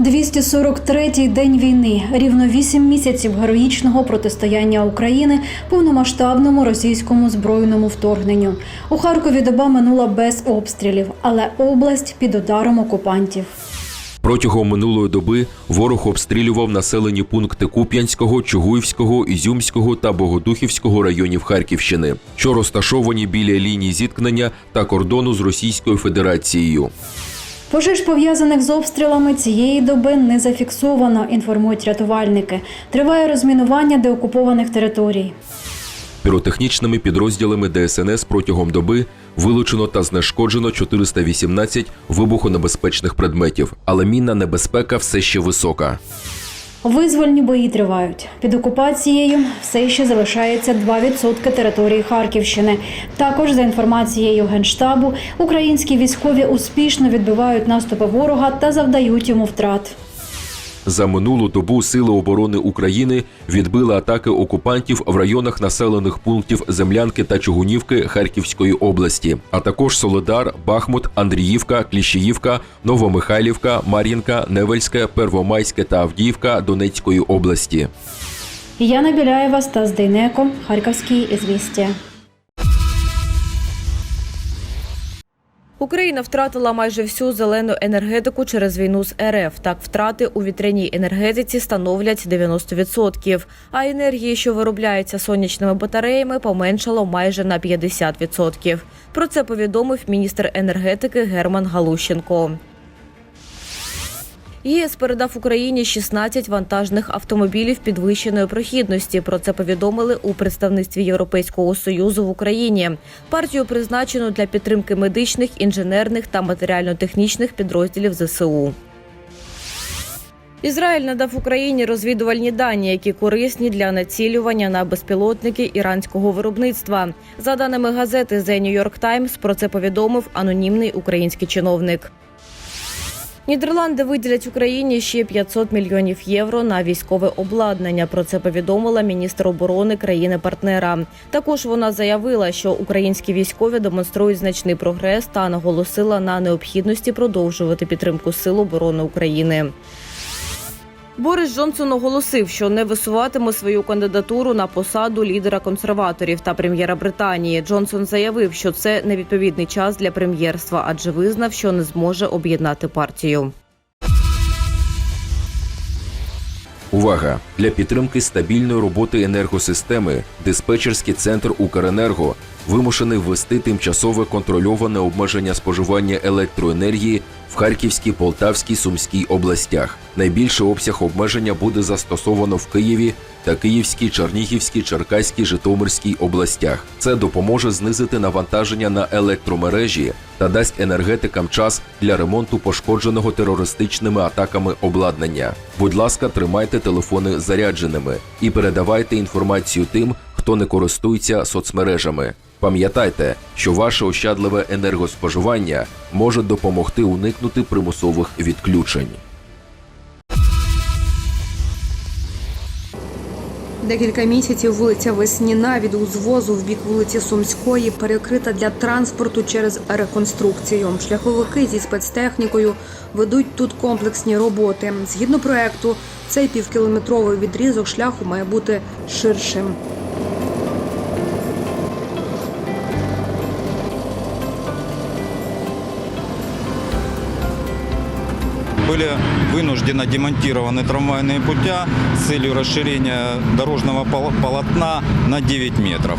243-й день війни, рівно вісім місяців героїчного протистояння України повномасштабному російському збройному вторгненню. У Харкові доба минула без обстрілів, але область під ударом окупантів. Протягом минулої доби ворог обстрілював населені пункти Куп'янського, Чугуївського, Ізюмського та Богодухівського районів Харківщини, що розташовані біля лінії зіткнення та кордону з Російською Федерацією. Пожеж пов'язаних з обстрілами цієї доби не зафіксовано, інформують рятувальники. Триває розмінування деокупованих територій. Піротехнічними підрозділами ДСНС протягом доби вилучено та знешкоджено 418 вибухонебезпечних предметів, але мінна небезпека все ще висока. Визвольні бої тривають. Під окупацією все ще залишається 2% території Харківщини. Також, за інформацією Генштабу, українські військові успішно відбивають наступи ворога та завдають йому втрат. За минулу добу Сили оборони України відбили атаки окупантів в районах населених пунктів Землянки та Чугунівки Харківської області, а також Солидар, Бахмут, Андріївка, Кліщіївка, Новомихайлівка, Мар'їнка, Невельське, Первомайське та Авдіївка Донецької області. Яна Біляєва, Стас Дейнеко, Харківські ізвістія. Україна втратила майже всю зелену енергетику через війну з РФ. Так, втрати у вітряній енергетиці становлять 90%, а енергії, що виробляється сонячними батареями, поменшало майже на 50%. Про це повідомив міністр енергетики Герман Галущенко. ЄС передав Україні 16 вантажних автомобілів підвищеної прохідності. Про це повідомили у представництві Європейського союзу в Україні. Партію призначено для підтримки медичних, інженерних та матеріально-технічних підрозділів ЗСУ. Ізраїль надав Україні розвідувальні дані, які корисні для націлювання на безпілотники іранського виробництва. За даними газети The New York Times, про це повідомив анонімний український чиновник. Нідерланди виділять Україні ще 500 мільйонів євро на військове обладнання. Про це повідомила міністр оборони країни-партнера. Також вона заявила, що українські військові демонструють значний прогрес та наголосила на необхідності продовжувати підтримку сил оборони України. Борис Джонсон оголосив, що не висуватиме свою кандидатуру на посаду лідера консерваторів та прем'єра Британії. Джонсон заявив, що це невідповідний час для прем'єрства, адже визнав, що не зможе об'єднати партію. Увага! Для підтримки стабільної роботи енергосистеми диспетчерський центр Укренерго вимушений ввести тимчасове контрольоване обмеження споживання електроенергії в Харківській, Полтавській, Сумській областях. Найбільший обсяг обмеження буде застосовано в Києві та Київській, Чернігівській, Черкаській, Житомирській областях. Це допоможе знизити навантаження на електромережі та дасть енергетикам час для ремонту пошкодженого терористичними атаками обладнання. Будь ласка, тримайте телефони зарядженими і передавайте інформацію тим, хто не користується соцмережами. Пам'ятайте, що ваше ощадливе енергоспоживання може допомогти уникнути примусових відключень. Декілька місяців вулиця Весніна від узвозу в бік вулиці Сумської перекрита для транспорту через реконструкцію. Шляховики зі спецтехнікою ведуть тут комплексні роботи. Згідно проекту, цей півкілометровий відрізок шляху має бути ширшим. Были вынуждены демонтированы трамвайные путя с целью расширения дорожного пол- полотна на 9 метров.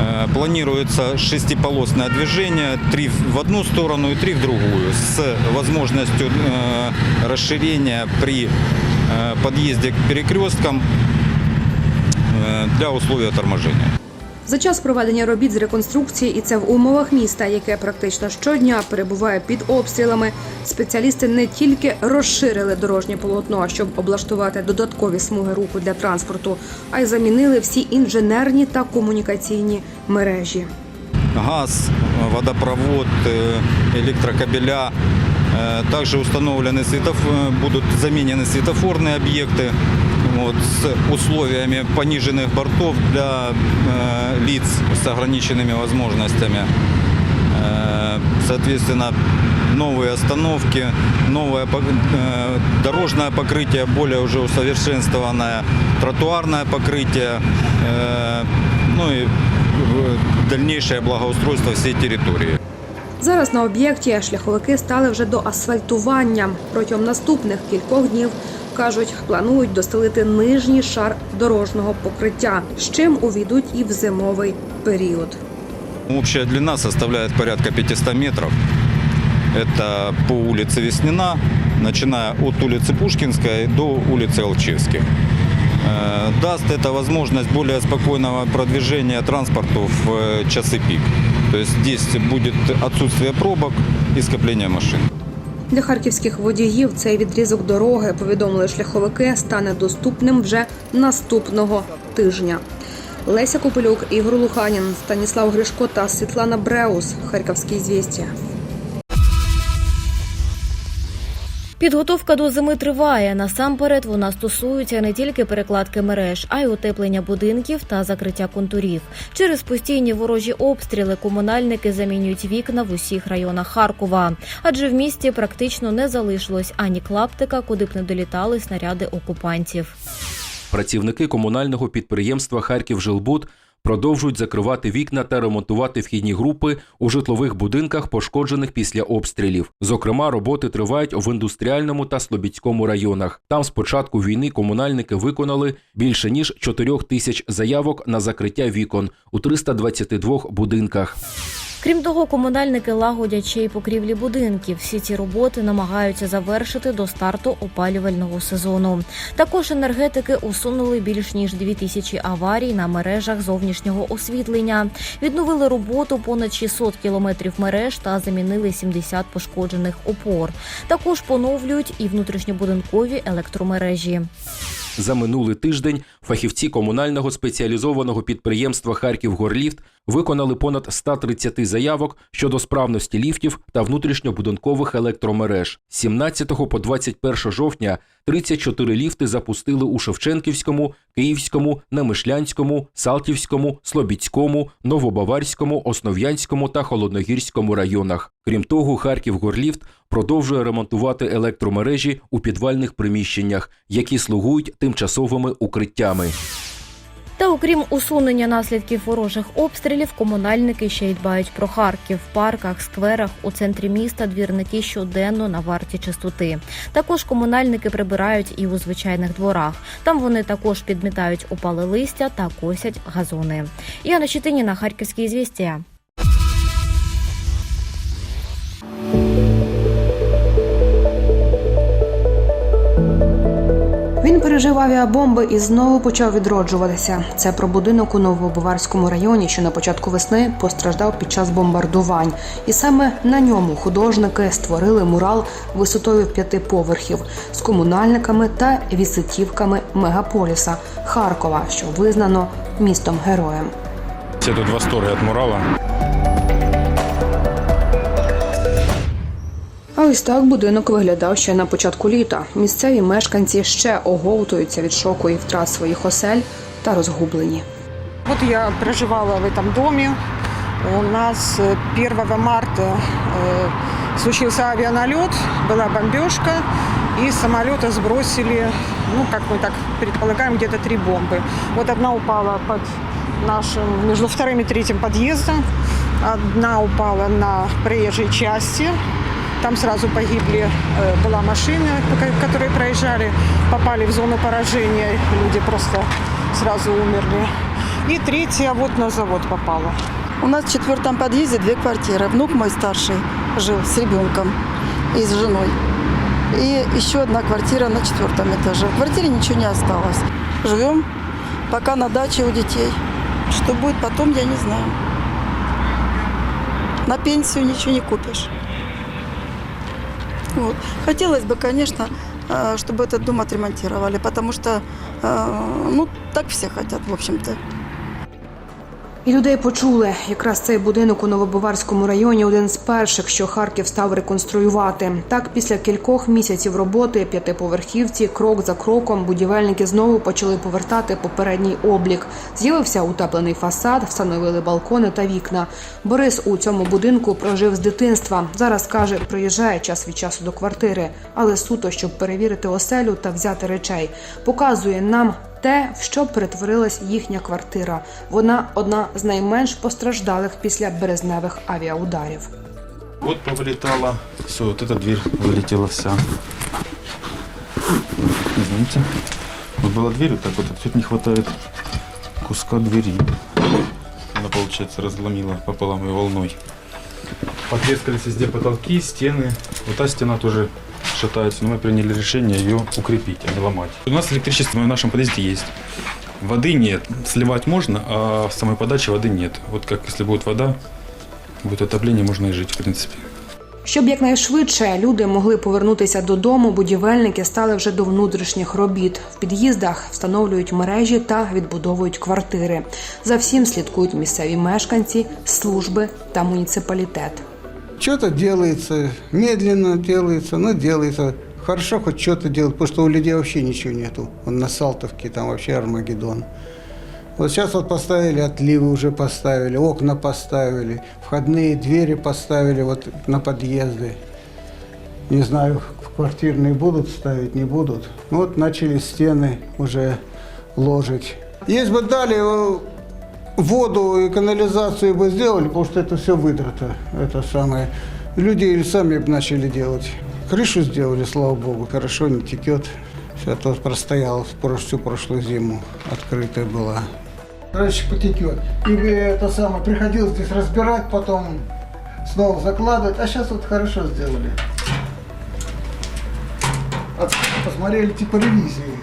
Э, Планируется шестиполосное движение, три в одну сторону и три в другую, с возможностью э, расширения при э, подъезде к перекресткам для условия торможения. За час проведення робіт з реконструкції, і це в умовах міста, яке практично щодня перебуває під обстрілами. Спеціалісти не тільки розширили дорожнє полотно, щоб облаштувати додаткові смуги руху для транспорту, а й замінили всі інженерні та комунікаційні мережі. газ, водопровод, э, электрокабеля. Э, Также установлены светоф- будут заменены светофорные объекты вот, с условиями пониженных бортов для э, лиц с ограниченными возможностями. Э, Соответственно, новые остановки, новое пок- э, дорожное покрытие, более уже усовершенствованное, тротуарное покрытие, э, ну и в- дальнейшее благоустройство всей территории. Зараз на об'єкті шляховики стали вже до асфальтування. Протягом наступних кількох днів кажуть, планують достелити нижній шар дорожнього покриття, з чим увійдуть і в зимовий період. Общая длина составляет порядка 500 метров. Это по улице Веснина, начиная от улицы Пушкинской до улицы Алчевских. Э, Даст это возможность более спокойного продвижения транспорту в э, часы пик. То есть здесь будет отсутствие пробок и скопление машин. Для харківських водіїв цей відрізок дороги, повідомили шляховики, стане доступним вже наступного тижня. Леся Копилюк, Ігор Луханін, Станіслав Гришко та Світлана Бреус. Харківські звістя. Підготовка до зими триває. Насамперед вона стосується не тільки перекладки мереж, а й утеплення будинків та закриття контурів. Через постійні ворожі обстріли комунальники замінюють вікна в усіх районах Харкова. Адже в місті практично не залишилось ані клаптика, куди б не долітали снаряди окупантів. Працівники комунального підприємства Харківжилбуд продовжують закривати вікна та ремонтувати вхідні групи у житлових будинках, пошкоджених після обстрілів. Зокрема, роботи тривають в індустріальному та Слобідському районах. Там з початку війни комунальники виконали більше ніж 4 тисяч заявок на закриття вікон у 322 будинках. Крім того, комунальники лагодять й покрівлі будинків. Всі ці роботи намагаються завершити до старту опалювального сезону. Також енергетики усунули більш ніж дві тисячі аварій на мережах зовнішнього освітлення. Відновили роботу понад 600 кілометрів мереж та замінили 70 пошкоджених опор. Також поновлюють і внутрішньобудинкові електромережі. За минулий тиждень фахівці комунального спеціалізованого підприємства Харківгорліфт виконали понад 130 заявок щодо справності ліфтів та внутрішньобудинкових електромереж. З 17 по 21 жовтня 34 ліфти запустили у Шевченківському, Київському, Немишлянському, Салтівському, Слобідському, Новобаварському, Основ'янському та Холодногірському районах. Крім того, Харків-Горліфт продовжує ремонтувати електромережі у підвальних приміщеннях, які слугують тимчасовими укриттями. Та окрім усунення наслідків ворожих обстрілів, комунальники ще й дбають про Харків в парках, скверах у центрі міста. Двірники щоденно на варті чистоти. Також комунальники прибирають і у звичайних дворах. Там вони також підмітають опали листя та косять газони. Яна Щетиніна, Харківські звістя. Пережив авіабомби і знову почав відроджуватися. Це про будинок у Новобаварському районі, що на початку весни постраждав під час бомбардувань. І саме на ньому художники створили мурал висотою п'яти поверхів з комунальниками та візитівками мегаполіса Харкова, що визнано містом героєм. Все тут в восторге от мурала. ось так будинок виглядав ще на початку літа. Місцеві мешканці ще оговтуються від шоку і втрат своїх осель та розгублені. Вот я проживала в этом доме. У нас э, 1 марта э, случился авианалет, была бомбежка, и с самолета сбросили, ну, как мы так предполагаем, где-то три бомбы. Вот одна упала под нашим, между вторым и третьим подъездом, одна упала на проезжей части, там сразу погибли, э, была машина, которые проезжали, попали в зону поражения, люди просто сразу умерли. И третья вот на завод попала. У нас в четвертом подъезде две квартиры. Внук мой старший жил с ребенком и с женой. И еще одна квартира на четвертом этаже. В квартире ничего не осталось. Живем пока на даче у детей. Что будет потом, я не знаю. На пенсию ничего не купишь. Вот. Хотелось бы, конечно, э, чтобы этот дом отремонтировали, потому что, э, ну, так все хотят, в общем-то. І людей почули. Якраз цей будинок у Новобаварському районі один з перших, що Харків став реконструювати. Так, після кількох місяців роботи п'ятиповерхівці, крок за кроком, будівельники знову почали повертати попередній облік. З'явився утеплений фасад, встановили балкони та вікна. Борис у цьому будинку прожив з дитинства. Зараз каже, приїжджає час від часу до квартири, але суто, щоб перевірити оселю та взяти речей. Показує нам те, в що перетворилась їхня квартира. Вона одна з найменш постраждалих після березневих авіаударів. Вот повылетала. Все, вот эта дверь вылетела вся. Извините. Вот была дверь, вот так вот, а тут не хватает куска двери. Она, получается, разломила пополам ее волной. Потрескались везде потолки, стены. Вот та стена тоже шатается, но мы приняли решение ее укрепить, а не ломать. У нас электричество в нашем подъезде есть. Воды нет. Сливать можно, а в самой подаче воды нет. Вот как если будет вода, будет отопление, можно и жить, в принципе. Щоб якнайшвидше люди могли повернутися додому, будівельники стали вже до внутрішніх робіт. В під'їздах встановлюють мережі та відбудовують квартири. За всім слідкують місцеві мешканці, служби та муніципалітет. Что-то делается, медленно делается, но делается. Хорошо хоть что-то делать, потому что у людей вообще ничего нету. Вон на Салтовке там вообще Армагеддон. Вот сейчас вот поставили, отливы уже поставили, окна поставили, входные двери поставили вот на подъезды. Не знаю, квартирные будут ставить, не будут. Вот начали стены уже ложить. Если бы дали воду и канализацию бы сделали, потому что это все выдрато, это самое. Люди сами бы начали делать. Крышу сделали, слава богу, хорошо, не текет. Все то простоял всю прошлую зиму, открытая была. Раньше потекет. И это самое, приходилось здесь разбирать, потом снова закладывать, а сейчас вот хорошо сделали. От- Посмотрели типа ревизии.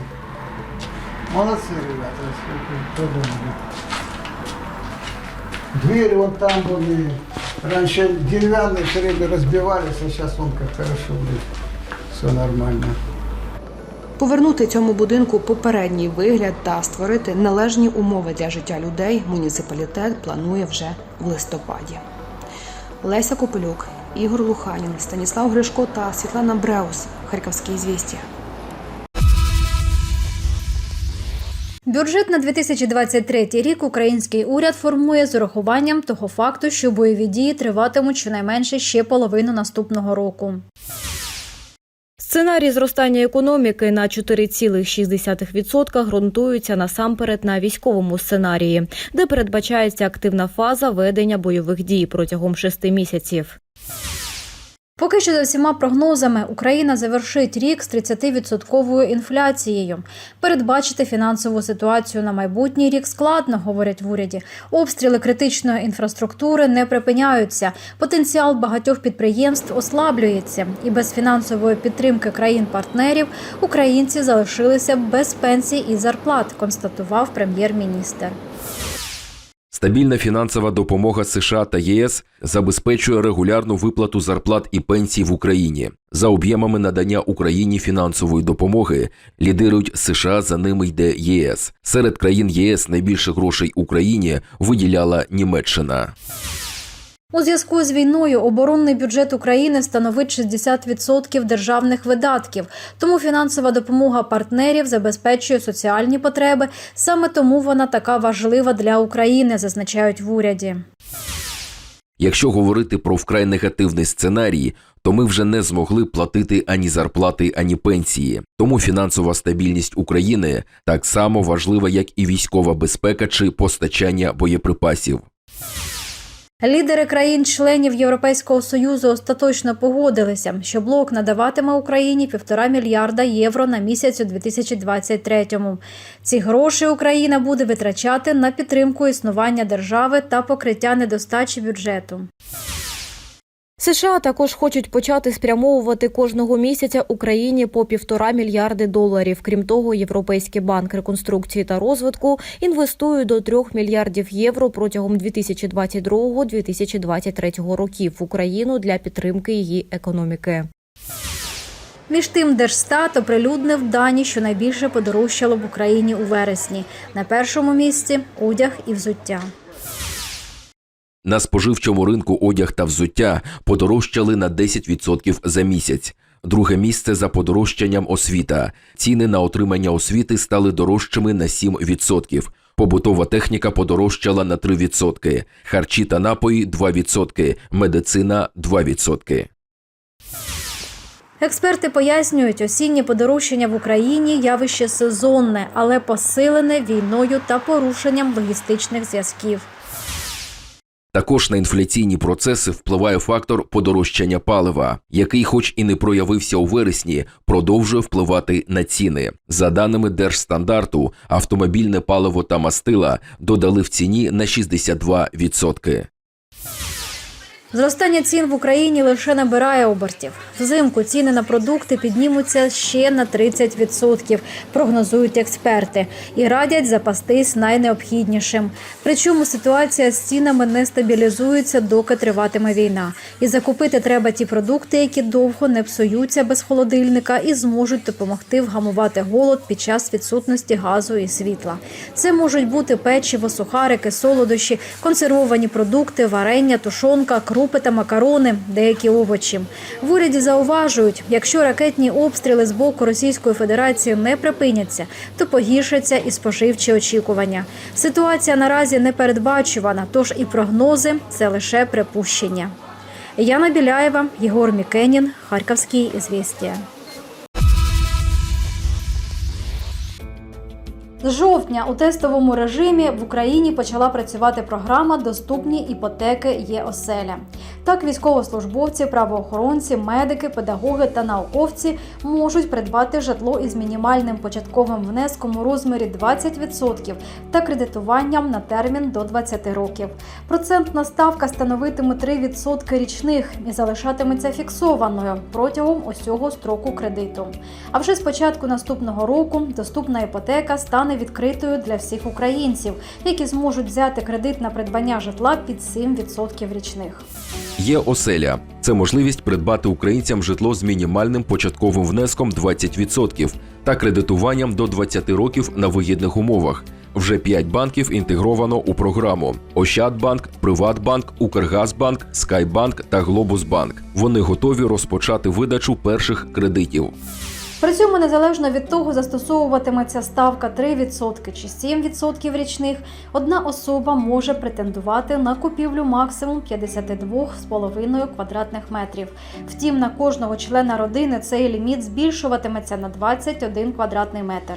Молодцы, ребята, сколько продумали. Двери вот там были. Раньше деревянные все время разбивались, а сейчас вон как хорошо, блин. Все нормально. Повернути цьому будинку попередній вигляд та створити належні умови для життя людей муніципалітет планує вже в листопаді. Леся Копилюк, Ігор Луханін, Станіслав Гришко та Світлана Бреус. Харківські звісті. Бюджет на 2023 рік український уряд формує з урахуванням того факту, що бойові дії триватимуть щонайменше ще половину наступного року. Сценарій зростання економіки на 4,6% ґрунтуються насамперед на військовому сценарії, де передбачається активна фаза ведення бойових дій протягом шести місяців. Поки що за всіма прогнозами Україна завершить рік з 30-відсотковою інфляцією. Передбачити фінансову ситуацію на майбутній рік складно, говорять в уряді. Обстріли критичної інфраструктури не припиняються. Потенціал багатьох підприємств ослаблюється, і без фінансової підтримки країн-партнерів українці залишилися без пенсій і зарплат, констатував прем'єр-міністр. Стабільна фінансова допомога США та ЄС забезпечує регулярну виплату зарплат і пенсій в Україні. За об'ємами надання Україні фінансової допомоги лідирують США, за ними йде ЄС. Серед країн ЄС найбільше грошей Україні виділяла Німеччина. У зв'язку з війною оборонний бюджет України становить 60% державних видатків. Тому фінансова допомога партнерів забезпечує соціальні потреби. Саме тому вона така важлива для України, зазначають в уряді. Якщо говорити про вкрай негативний сценарій, то ми вже не змогли платити ані зарплати, ані пенсії. Тому фінансова стабільність України так само важлива, як і військова безпека чи постачання боєприпасів. Лідери країн-членів Європейського союзу остаточно погодилися, що блок надаватиме Україні півтора мільярда євро на місяць у 2023-му. Ці гроші Україна буде витрачати на підтримку існування держави та покриття недостачі бюджету. США також хочуть почати спрямовувати кожного місяця Україні по півтора мільярди доларів. Крім того, Європейський банк реконструкції та розвитку інвестує до трьох мільярдів євро протягом 2022-2023 років в Україну для підтримки її економіки. Між тим, Держстат оприлюднив дані, що найбільше подорожчало в Україні у вересні. На першому місці одяг і взуття. На споживчому ринку одяг та взуття подорожчали на 10% за місяць. Друге місце за подорожчанням освіта. Ціни на отримання освіти стали дорожчими на 7%. Побутова техніка подорожчала на 3%, харчі та напої 2%, медицина 2%. Експерти пояснюють, осіннє подорожчання в Україні явище сезонне, але посилене війною та порушенням логістичних зв'язків. Також на інфляційні процеси впливає фактор подорожчання палива, який, хоч і не проявився у вересні, продовжує впливати на ціни. За даними Держстандарту, автомобільне паливо та мастила додали в ціні на 62%. Зростання цін в Україні лише набирає обертів. Взимку ціни на продукти піднімуться ще на 30%, прогнозують експерти, і радять запастись найнеобхіднішим. Причому ситуація з цінами не стабілізується, доки триватиме війна. І закупити треба ті продукти, які довго не псуються без холодильника і зможуть допомогти вгамувати голод під час відсутності газу і світла. Це можуть бути печиво, сухарики, солодощі, консервовані продукти, варення, тушонка, крупи та макарони, деякі овочі. В уряді зауважують, якщо ракетні обстріли з боку Російської Федерації не припиняться, то погіршаться і споживчі очікування. Ситуація наразі не передбачувана, тож і прогнози це лише припущення. Яна Біляєва, Єгор Мікенін, Харківський ізвістія. З жовтня у тестовому режимі в Україні почала працювати програма Доступні іпотеки є оселя. Так, військовослужбовці, правоохоронці, медики, педагоги та науковці можуть придбати житло із мінімальним початковим внеском у розмірі 20% та кредитуванням на термін до 20 років. Процентна ставка становитиме 3% річних і залишатиметься фіксованою протягом усього строку кредиту. А вже з початку наступного року доступна іпотека стане відкритою для всіх українців, які зможуть взяти кредит на придбання житла під 7% річних. Є оселя. Це можливість придбати українцям житло з мінімальним початковим внеском 20% та кредитуванням до 20 років на вигідних умовах. Вже 5 банків інтегровано у програму: Ощадбанк, Приватбанк, Укргазбанк, Скайбанк та Глобусбанк. Вони готові розпочати видачу перших кредитів. При цьому незалежно від того, застосовуватиметься ставка 3% чи 7% річних, одна особа може претендувати на купівлю максимум 52,5 квадратних метрів. Втім, на кожного члена родини цей ліміт збільшуватиметься на 21 квадратний метр.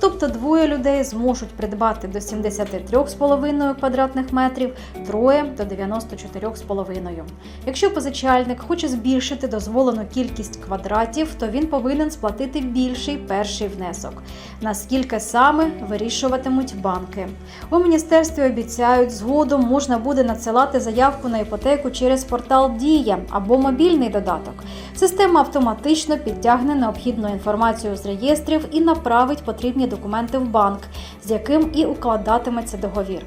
Тобто двоє людей зможуть придбати до 73,5 квадратних метрів, троє до 94,5. Якщо позичальник хоче збільшити дозволену кількість квадратів, то він повинен сплатити більший перший внесок. Наскільки саме вирішуватимуть банки. У міністерстві обіцяють, згодом можна буде надсилати заявку на іпотеку через портал Дія або мобільний додаток. Система автоматично підтягне необхідну інформацію з реєстрів і направить потрібні документи в банк, з яким і укладатиметься договір.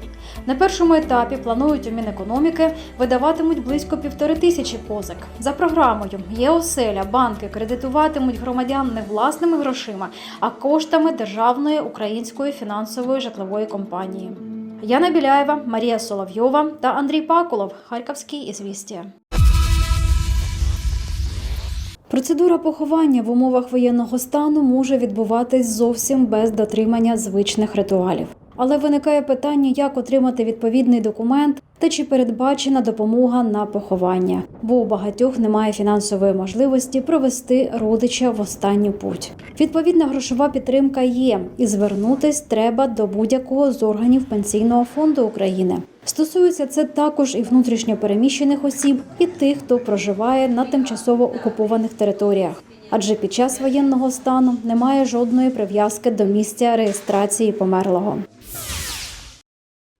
На першому етапі планують у Мінекономіки видаватимуть близько півтори тисячі позик. За програмою є оселя, банки кредитуватимуть громадян не власними грошима, а коштами державної української фінансової житлової компанії. Яна Біляєва, Марія Соловйова та Андрій Пакулов. Харківський ізвістія. Процедура поховання в умовах воєнного стану може відбуватись зовсім без дотримання звичних ритуалів. Але виникає питання, як отримати відповідний документ та чи передбачена допомога на поховання, бо у багатьох немає фінансової можливості провести родича в останню путь. Відповідна грошова підтримка є, і звернутись треба до будь-якого з органів пенсійного фонду України. Стосується це також і внутрішньо переміщених осіб, і тих, хто проживає на тимчасово окупованих територіях. Адже під час воєнного стану немає жодної прив'язки до місця реєстрації померлого.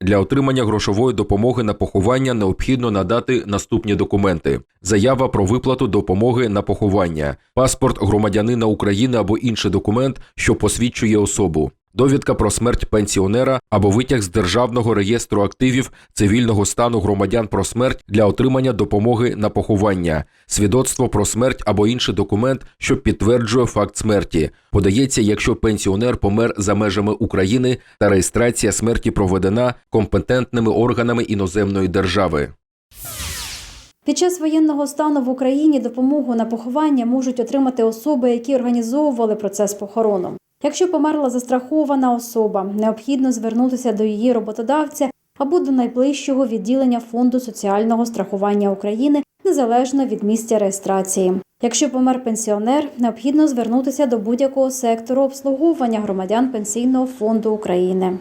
Для отримання грошової допомоги на поховання необхідно надати наступні документи: заява про виплату допомоги на поховання, паспорт громадянина України або інший документ, що посвідчує особу. Довідка про смерть пенсіонера або витяг з державного реєстру активів цивільного стану громадян про смерть для отримання допомоги на поховання, свідоцтво про смерть або інший документ, що підтверджує факт смерті, подається, якщо пенсіонер помер за межами України та реєстрація смерті проведена компетентними органами іноземної держави. Під час воєнного стану в Україні допомогу на поховання можуть отримати особи, які організовували процес похорону. Якщо померла застрахована особа, необхідно звернутися до її роботодавця або до найближчого відділення Фонду соціального страхування України незалежно від місця реєстрації. Якщо помер пенсіонер, необхідно звернутися до будь-якого сектору обслуговування громадян Пенсійного фонду України.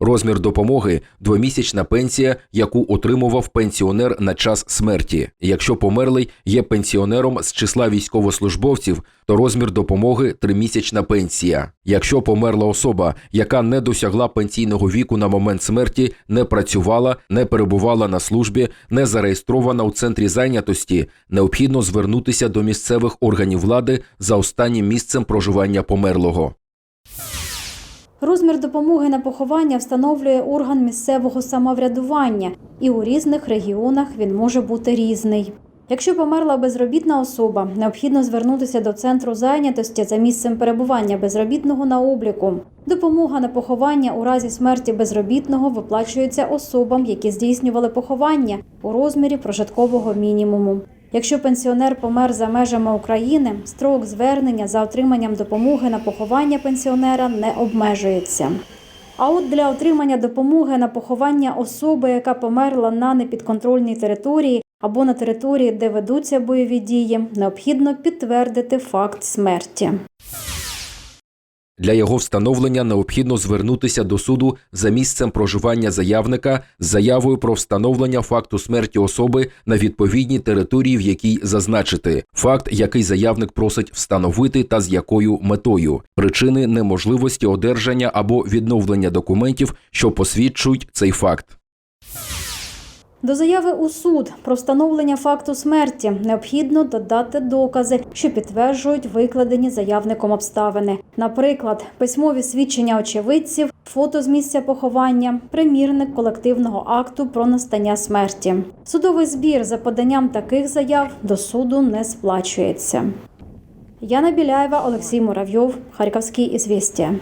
Розмір допомоги двомісячна пенсія, яку отримував пенсіонер на час смерті. Якщо померлий є пенсіонером з числа військовослужбовців, то розмір допомоги тримісячна пенсія. Якщо померла особа, яка не досягла пенсійного віку на момент смерті, не працювала, не перебувала на службі, не зареєстрована у центрі зайнятості, необхідно звернутися до місцевих органів влади за останнім місцем проживання померлого. Розмір допомоги на поховання встановлює орган місцевого самоврядування, і у різних регіонах він може бути різний. Якщо померла безробітна особа, необхідно звернутися до центру зайнятості за місцем перебування безробітного на обліку. Допомога на поховання у разі смерті безробітного виплачується особам, які здійснювали поховання у розмірі прожиткового мінімуму. Якщо пенсіонер помер за межами України, строк звернення за отриманням допомоги на поховання пенсіонера не обмежується. А от для отримання допомоги на поховання особи, яка померла на непідконтрольній території або на території, де ведуться бойові дії, необхідно підтвердити факт смерті. Для його встановлення необхідно звернутися до суду за місцем проживання заявника з заявою про встановлення факту смерті особи на відповідній території, в якій зазначити факт, який заявник просить встановити, та з якою метою причини неможливості одержання або відновлення документів, що посвідчують цей факт. До заяви у суд про встановлення факту смерті необхідно додати докази, що підтверджують викладені заявником обставини. Наприклад, письмові свідчення очевидців, фото з місця поховання, примірник колективного акту про настання смерті. Судовий збір за поданням таких заяв до суду не сплачується. Яна Біляєва, Олексій Муравйов, Харківські ізвістія.